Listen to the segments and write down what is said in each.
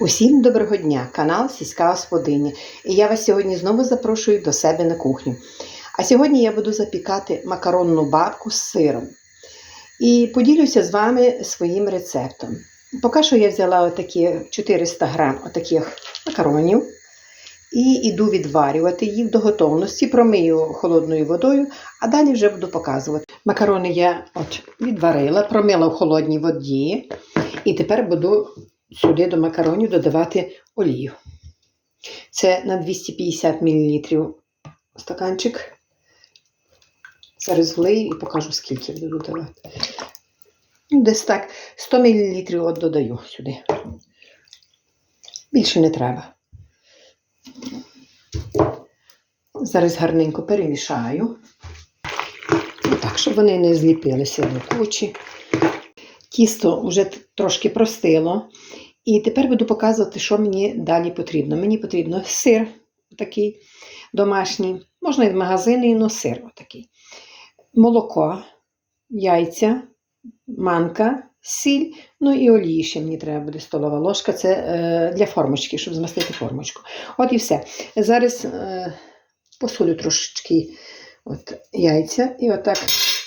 Усім доброго дня! Канал Сільська Господиня. І я вас сьогодні знову запрошую до себе на кухню. А сьогодні я буду запікати макаронну бабку з сиром. І поділюся з вами своїм рецептом. Поки що я взяла отакі 400 грам отаких макаронів і йду відварювати їх до готовності, промию холодною водою, а далі вже буду показувати. Макарони я от відварила, промила в холодній воді, і тепер буду сюди до макаронів додавати олію. Це на 250 мл стаканчик. Зараз влию і покажу, скільки буду додавати. Ну, Десь так 100 мл от додаю сюди. Більше не треба. Зараз гарненько перемішаю. Так, щоб вони не зліпилися до кучі. Тісто вже трошки простило. І тепер буду показувати, що мені далі потрібно. Мені потрібно сир такий домашній, можна і в магазини, але сир отакий. Молоко, яйця, манка, сіль, ну і олії ще мені треба буде столова ложка. Це е, для формочки, щоб змастити формочку. От і все. Зараз е, посолю трошечки от, яйця і отак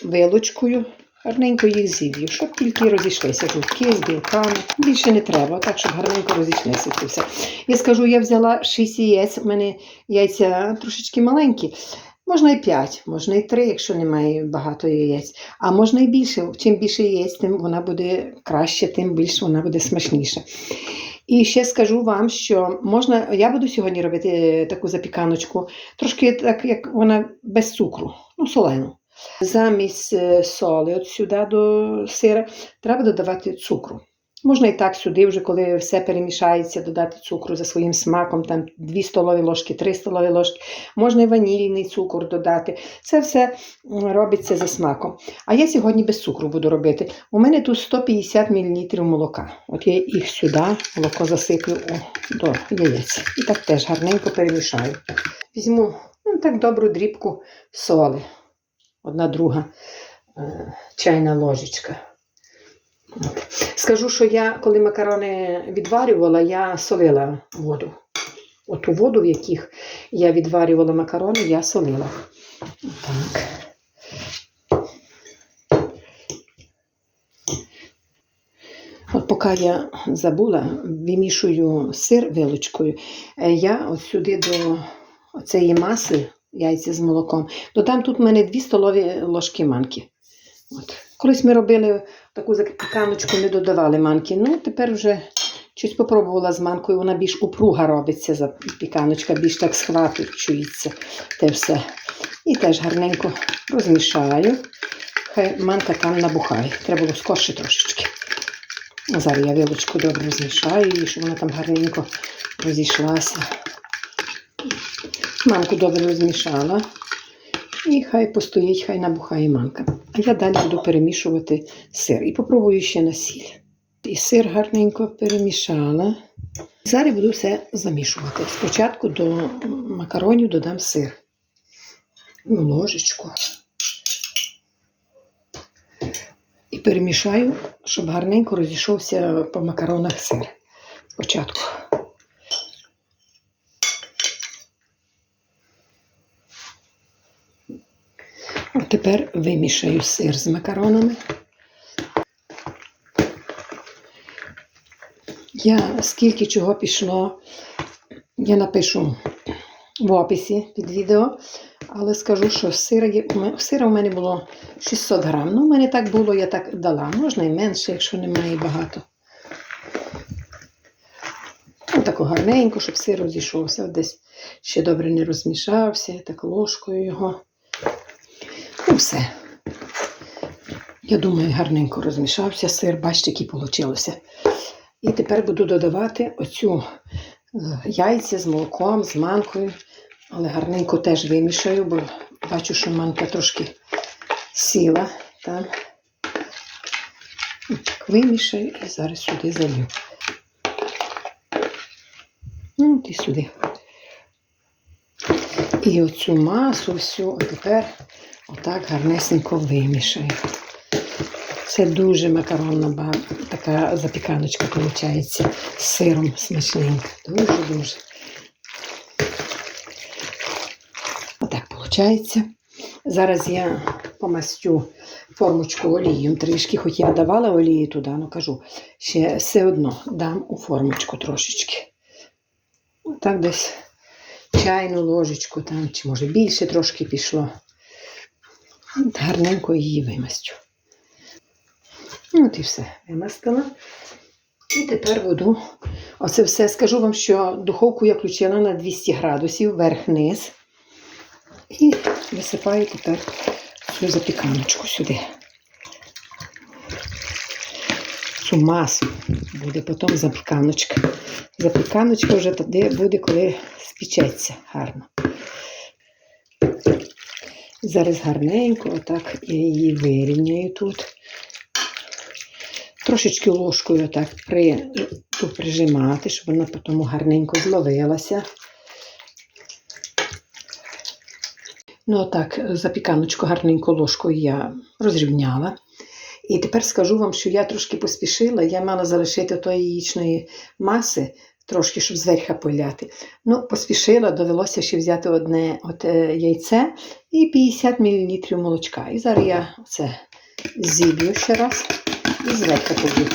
вилочкою гарненько їх зів'ю, щоб тільки розійшлися жовтки з білками. Більше не треба, так, щоб гарненько розійшлися це все. Я скажу, я взяла 6 яєць, у мене яйця трошечки маленькі. Можна і 5, можна і 3, якщо немає багато яєць. А можна і більше. Чим більше яєць, тим вона буде краще, тим більше вона буде смачніша. І ще скажу вам, що можна, я буду сьогодні робити таку запіканочку, трошки так, як вона без цукру, ну, солену. Замість е, соли от сюди до сира треба додавати цукру. Можна і так сюди, вже коли все перемішається, додати цукру за своїм смаком, там 2 столові ложки, 3 столові ложки. Можна і ванільний цукор додати. Це все робиться за смаком. А я сьогодні без цукру буду робити. У мене тут 150 мл молока. От я їх сюди, молоко засиплю до яєць. І так теж гарненько перемішаю. Візьму ну, так добру дрібку соли одна друга е, чайна ложечка. Скажу, що я, коли макарони відварювала, я солила воду. От у воду, в яких я відварювала макарони, я солила. Так. От поки я забула, вимішую сир вилочкою, е, я от сюди до цієї маси яйця з молоком. Додам тут в мене 2 столові ложки манки. От. Колись ми робили таку запіканочку, не додавали манки. Ну, тепер вже щось спробувала з манкою, вона більш упруга робиться, запіканочка, більш так схватується те все. І теж гарненько розмішаю. Хай манка там набухає. Треба було скорше трошечки. Зараз я вилочку добре розмішаю щоб вона там гарненько розійшлася. Манку добре розмішала. І хай постоїть, хай набухає манка. А я далі буду перемішувати сир. І попробую ще на сіль. І сир гарненько перемішала. Зараз буду все замішувати. Спочатку до макаронів додам сир. Ну, ложечку. І перемішаю, щоб гарненько розійшовся по макаронах сир. Спочатку. Тепер вимішаю сир з макаронами. Я скільки чого пішло, я напишу в описі під відео, але скажу, що сира, сира у мене було 600 грам. Ну, у мене так було, я так дала. Можна і менше, якщо немає багато. Ну, таку гарненько, щоб сир розійшовся. Десь ще добре не розмішався, так ложкою його. Все. Я думаю, гарненько розмішався сир, бачите, який вийшло. І тепер буду додавати оцю е, яйця з молоком, з манкою. Але гарненько теж вимішаю, бо бачу, що манка трошки сіла там. Так, вимішаю і зараз сюди залью. Ну, і сюди. І оцю масу всю, а тепер отак гарнесенько вимішаю. Це дуже макаронна така запіканочка виходить з сиром смачненька. Дуже-дуже. Отак виходить. Зараз я помастю формочку олією трішки, хоч я давала олії туди, ну кажу, ще все одно дам у формочку трошечки. Так десь чайну ложечку там, чи може більше трошки пішло. Гарненько її вимастю. Ну, От і все, вимастила. І тепер буду. Оце все скажу вам, що духовку я включила на 200 градусів верх-низ. І висипаю тепер цю запіканочку сюди. Цю масу буде потім запіканочка. Запіканочка вже тоді буде, коли спічеться гарно. Зараз гарненько, отак я її вирівняю тут. Трошечки ложкою отак при, тут прижимати, щоб вона потім гарненько зловилася. Ну, отак, запіканочку гарненько ложкою я розрівняла. І тепер скажу вам, що я трошки поспішила, я мала залишити тої яєчної маси, трошки, щоб зверху поляти. Ну, поспішила, довелося ще взяти одне от, е, яйце і 50 мл молочка. І зараз я це зіб'ю ще раз і зверху поб'ю.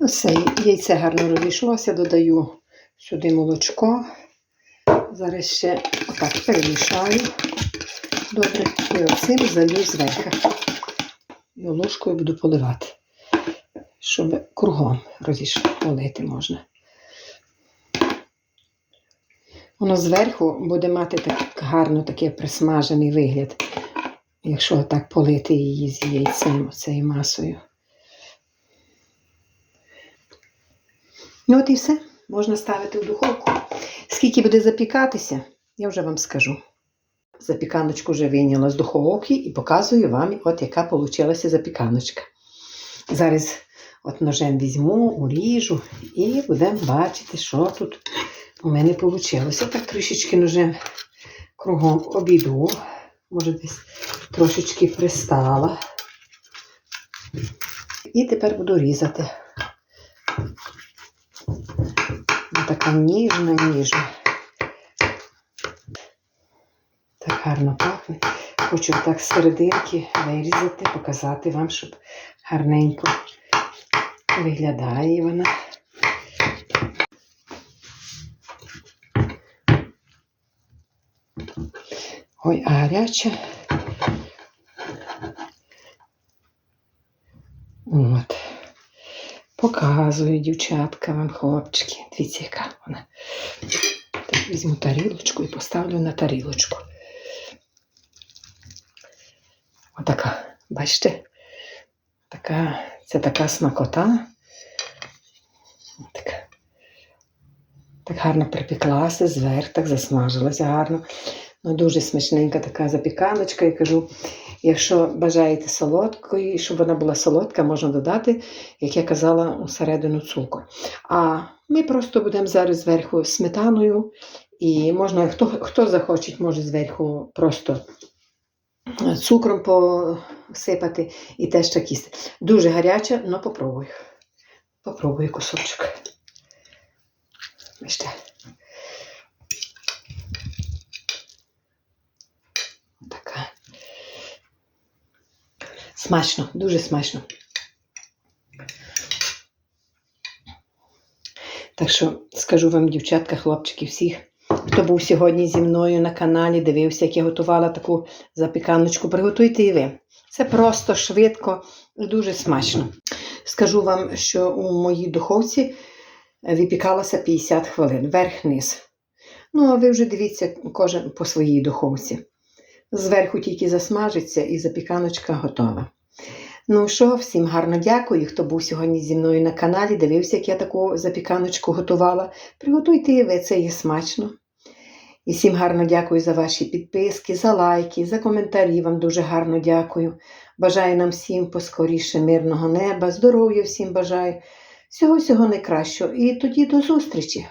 Ну, Все, яйце гарно розійшлося, додаю сюди молочко. Зараз ще отак перемішаю. Добре, і оцим залью зверху. І ложкою буду поливати, щоб кругом розійшло, полити можна. Воно зверху буде мати так гарно такий присмажений вигляд, якщо так полити її з яйцем, цією масою. Ну от і все. Можна ставити в духовку. Скільки буде запікатися, я вже вам скажу. Запіканочку вже вийняла з духовки і показую вам, от яка вийшла запіканочка. Зараз от ножем візьму, уріжу і будемо бачити, що тут у мене вийшло. Так трішечки ножем кругом обійду. Може, десь трошечки пристала. І тепер буду різати. Така ніжна, ніжна. Так гарно пахне. Хочу так серединки вирізати, показати вам, щоб гарненько виглядає вона. Ой, а гаряча. От. Показую, дівчатка, вам хлопчики. Дивіться, яка вона. Так, візьму тарілочку і поставлю на тарілочку. Отака, бачите? Така, це така смакота. Так, так гарно припеклася, зверх, так засмажилася гарно. Ну, дуже смачненька така запіканочка. Я кажу, якщо бажаєте солодкої, щоб вона була солодка, можна додати, як я казала, усередину цукор. А ми просто будемо зараз зверху сметаною. І можна, хто, хто захоче, може зверху просто цукром посипати і теж так їсти. Дуже гаряча, але попробую. Попробую кусочок. Бачите. Така. Смачно, дуже смачно. Так що скажу вам, дівчатка, хлопчики, всіх, хто був сьогодні зі мною на каналі, дивився, як я готувала таку запіканочку, приготуйте і ви. Це просто швидко і дуже смачно. Скажу вам, що у моїй духовці випікалося 50 хвилин, верх-низ. Ну, а ви вже дивіться кожен по своїй духовці. Зверху тільки засмажиться і запіканочка готова. Ну що, всім гарно дякую, хто був сьогодні зі мною на каналі, дивився, як я таку запіканочку готувала. Приготуйте і ви, це є смачно. І всім гарно дякую за ваші підписки, за лайки, за коментарі. Вам дуже гарно дякую. Бажаю нам всім поскоріше мирного неба, здоров'я всім бажаю. Всього всього найкращого. І тоді до зустрічі!